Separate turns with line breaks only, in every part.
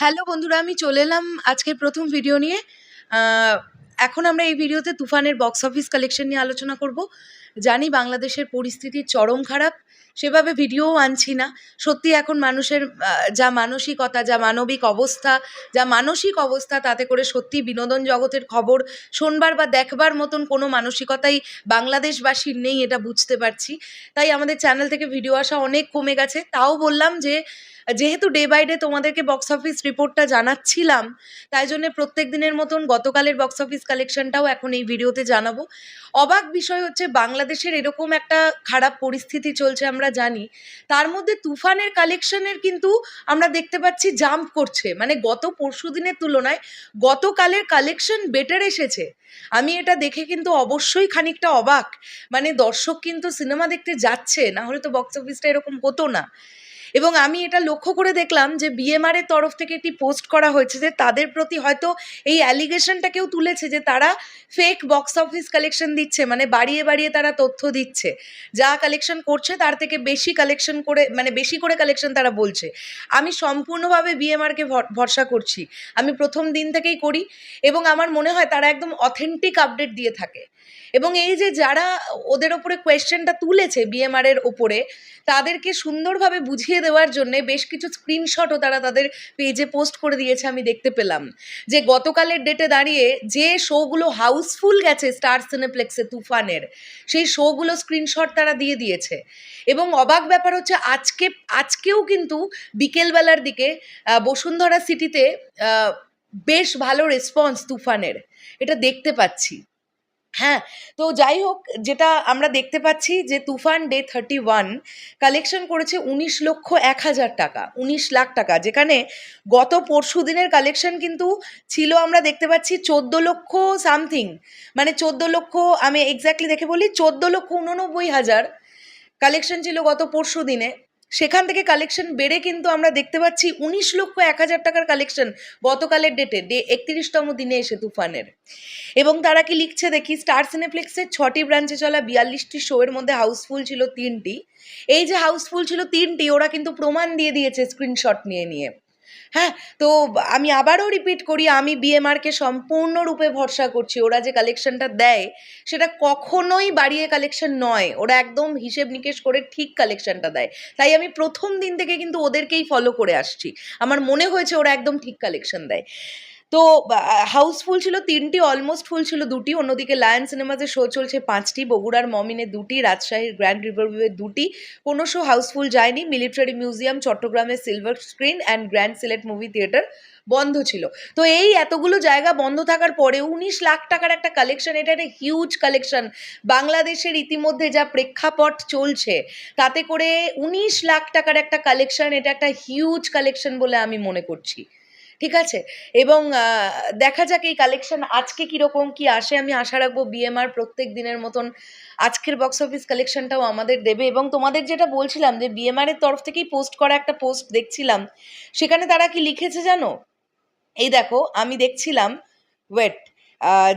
Hello বন্ধুরা, আমি চলে এলাম আজকের প্রথম ভিডিও নিয়ে। এখন আমরা এই ভিডিওতে তুফানের বক্স অফিস কালেকশন নিয়ে আলোচনা করব। জানি বাংলাদেশের পরিস্থিতি চরম খারাপ, সেভাবে ভিডিওও আনছি না। সত্যি এখন মানুষের যা মানসিকতা, যা মানবিক অবস্থা, যা মানসিক অবস্থা, তাতে করে সত্যি বিনোদন জগতের খবর শোনবার বা দেখবার মতন কোনো মানসিকতাই বাংলাদেশবাসীর নেই, এটা বুঝতে পারছি। তাই আমাদের চ্যানেল থেকে ভিডিও আসা অনেক কমে গেছে। তাও বললাম যে যেহেতু ডে বাই ডে তোমাদেরকে বক্স অফিস রিপোর্টটা জানাচ্ছিলাম, তাই জন্য প্রত্যেক দিনের মতন গতকালের বক্স অফিস কালেকশনটাও এখন এই ভিডিওতে জানাব। অবাক বিষয় হচ্ছে বাংলাদেশের এরকম একটা খারাপ পরিস্থিতি চলছে আমরা জানি, তার মধ্যে তুফানের কালেকশনের কিন্তু আমরা দেখতে পাচ্ছি জাম্প করছে। মানে গত পরশু দিনের তুলনায় গতকালের কালেকশন বেটার এসেছে। আমি এটা দেখে কিন্তু অবশ্যই খানিকটা অবাক। মানে দর্শক কিন্তু সিনেমা দেখতে যাচ্ছে না হলে তো বক্স অফিসটা এরকম হতো না। এবং আমি এটা লক্ষ্য করে দেখলাম যে বিএমআর এর তরফ থেকে একটি পোস্ট করা হয়েছে যে তাদের প্রতি হয়তো এই অ্যালিগেশনটা কেউ তুলেছে যে তারা ফেক বক্স অফিস কালেকশন দিচ্ছে মানে বাড়িয়ে বাড়িয়ে তারা তথ্য দিচ্ছে। যা কালেকশন করছে তার থেকে বেশি কালেকশন করে মানে বেশি করে কালেকশন তারা বলছে। আমি সম্পূর্ণভাবে বিএমআরকে ভরসা করছি। আমি প্রথম দিন থেকেই করি এবং আমার মনে হয় তারা একদম অথেন্টিক আপডেট দিয়ে থাকে। এবং এই যে যারা ওদের ওপরে কোয়েশ্চেনটা তুলেছে বিএমআর এর ওপরে, তাদেরকে সুন্দরভাবে বুঝিয়ে দেওয়ার জন্য বেশ কিছু স্ক্রিনশটও তারা তাদের পেজে পোস্ট করে দিয়েছে আমি দেখতে পেলাম। যে গতকালের ডেটে দাঁড়িয়ে যে শোগুলো হাউসফুল গেছে স্টার সিনেপ্লেক্সে তুফানের, সেই শোগুলো স্ক্রিনশট তারা দিয়ে দিয়েছে। এবং অবাক ব্যাপার হচ্ছে আজকে, আজকেও কিন্তু বিকেলবেলার দিকে বসুন্ধরা সিটিতে বেশ ভালো রেসপন্স তুফানের। এটা দেখতে পাচ্ছি। হ্যাঁ তো যাই হোক, যেটা আমরা দেখতে পাচ্ছি যে Toofan day thirty one collection করেছে উনিশ লক্ষ এক হাজার টাকা, উনিশ লাখ টাকা, যেখানে গত পরশু দিনের কালেকশন কিন্তু ছিল আমরা দেখতে পাচ্ছি চোদ্দ লক্ষ সামথিং মানে চোদ্দ লক্ষ, আমি এক্স্যাক্টলি দেখে বলি চোদ্দ লক্ষ উননব্বই হাজার কালেকশন ছিল গত পরশু দিনে। সেখান থেকে কালেকশন বেড়ে কিন্তু আমরা দেখতে পাচ্ছি উনিশ লক্ষ এক হাজার টাকার কালেকশন গতকালের ডেটে ডে একত্রিশতম দিনে এসে তুফানের। এবং তারা কি লিখছে দেখি স্টার সিনেপ্লেক্সের ছটি ব্রাঞ্চে চলা বিয়াল্লিশটি শো এর মধ্যে হাউসফুল ছিল তিনটি। এই যে হাউসফুল ছিল তিনটি, ওরা কিন্তু প্রমাণ দিয়ে দিয়েছে স্ক্রিনশট নিয়ে নিয়ে। হ্যাঁ তো আমি আবারও রিপিট করি, আমি বিএমআরকে সম্পূর্ণরূপে ভরসা করছি। ওরা যে কালেকশনটা দেয়, সেটা কখনোই বাড়িয়ে কালেকশন নয়। ওরা একদম হিসেব নিকেশ করে ঠিক কালেকশনটা দেয়। তাই আমি প্রথম দিন থেকে কিন্তু ওদেরকেই ফলো করে আসছি। আমার মনে হয়েছে ওরা একদম ঠিক কালেকশন দেয়। তো হাউসফুল ছিল, তিনটি অলমোস্ট ফুল ছিল, দুটি। অন্যদিকে লায়ন সিনেমাতে শো চলছে পাঁচটি, বগুড়ার মমিনে দুটি, রাজশাহীর গ্র্যান্ড রিভারভিউয়ে দুটি। কোনো শো হাউসফুল যায়নি। মিলিটারি মিউজিয়াম চট্টগ্রামের silver screen and grand Sylhet movie theatre বন্ধ ছিল। তো এই এতগুলো জায়গা বন্ধ থাকার পরে উনিশ লাখ টাকার একটা কালেকশন এটা একটা হিউজ কালেকশন বাংলাদেশের ইতিমধ্যে যা প্রেক্ষাপট চলছে, তাতে করে উনিশ লাখ টাকার একটা কালেকশন এটা একটা হিউজ কালেকশন বলে আমি মনে করছি। ঠিক আছে? এবং দেখা যাক এই কালেকশন আজকে কীরকম, কি আসে? আমি আশা রাখব বিএমআর প্রত্যেক দিনের মতন আজকের বক্স অফিস কালেকশনটাও আমাদের দেবে। এবং তোমাদের যেটা বলছিলাম যে বিএমআর এর তরফ থেকেই পোস্ট করা একটা পোস্ট দেখছিলাম। সেখানে তারা কি লিখেছে জানো? এই দেখো, আমি দেখছিলাম ওয়েট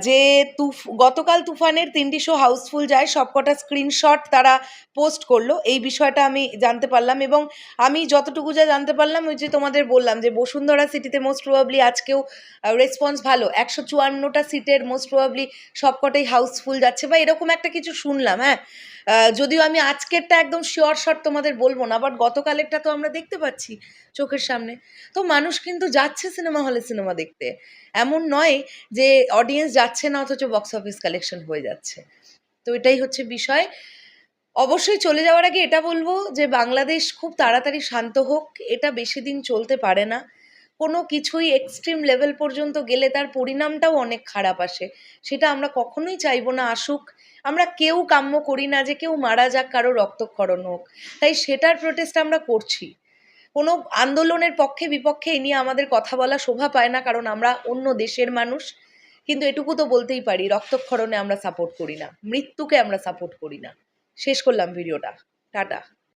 যে তুফ, গতকাল তুফানের তিনটি শো হাউসফুল যায়, সবকটা স্ক্রিনশট তারা পোস্ট করল। এই বিষয়টা আমি জানতে পারলাম এবং আমি যতটুকু যা জানতে পারলাম, ওই যে তোমাদের বললাম যে বসুন্ধরা সিটিতে মোস্ট প্রবাবলি আজকেও রেসপন্স ভালো। একশো চুয়ান্নটা সিটের মোস্ট প্রবাবলি সবকটাই হাউসফুল যাচ্ছে বা এরকম একটা কিছু শুনলাম হ্যাঁ? যদিও আমি আজকেরটা একদম শিওর শট তোমাদের বলব না বাট গতকালেরটা তো আমরা দেখতে পাচ্ছি চোখের সামনে। তো মানুষ কিন্তু যাচ্ছে সিনেমা হলে সিনেমা দেখতে। এমন নয় যে অডিয়েন্স যাচ্ছে না, অথচ বক্স অফিস কালেকশন হয়ে যাচ্ছে। তো এটাই হচ্ছে বিষয়। অবশ্যই চলে যাওয়ার আগে এটা বলব যে বাংলাদেশ খুব তাড়াতাড়ি শান্ত হোক, এটা বেশি দিন চলতে পারে না। কোনো কিছুই এক্সট্রিম লেভেল পর্যন্ত গেলে তার পরিণামটাও অনেক খারাপ আসে। সেটা আমরা কখনোই চাইব না আসুক। আমরা কেউ কাম্য করি না যে কেউ মারা যাক, কারও রক্তক্ষরণ হোক। তাই সেটার প্রোটেস্ট আমরা করছি। কোনো আন্দোলনের পক্ষে বিপক্ষে এ নিয়ে আমাদের কথা বলা শোভা পায় না, কারণ আমরা অন্য দেশের মানুষ। কিন্তু এটুকু তো বলতেই পারি, রক্তক্ষরণে আমরা সাপোর্ট করি না, মৃত্যুকে আমরা সাপোর্ট করি না। শেষ করলাম ভিডিওটা টাটা।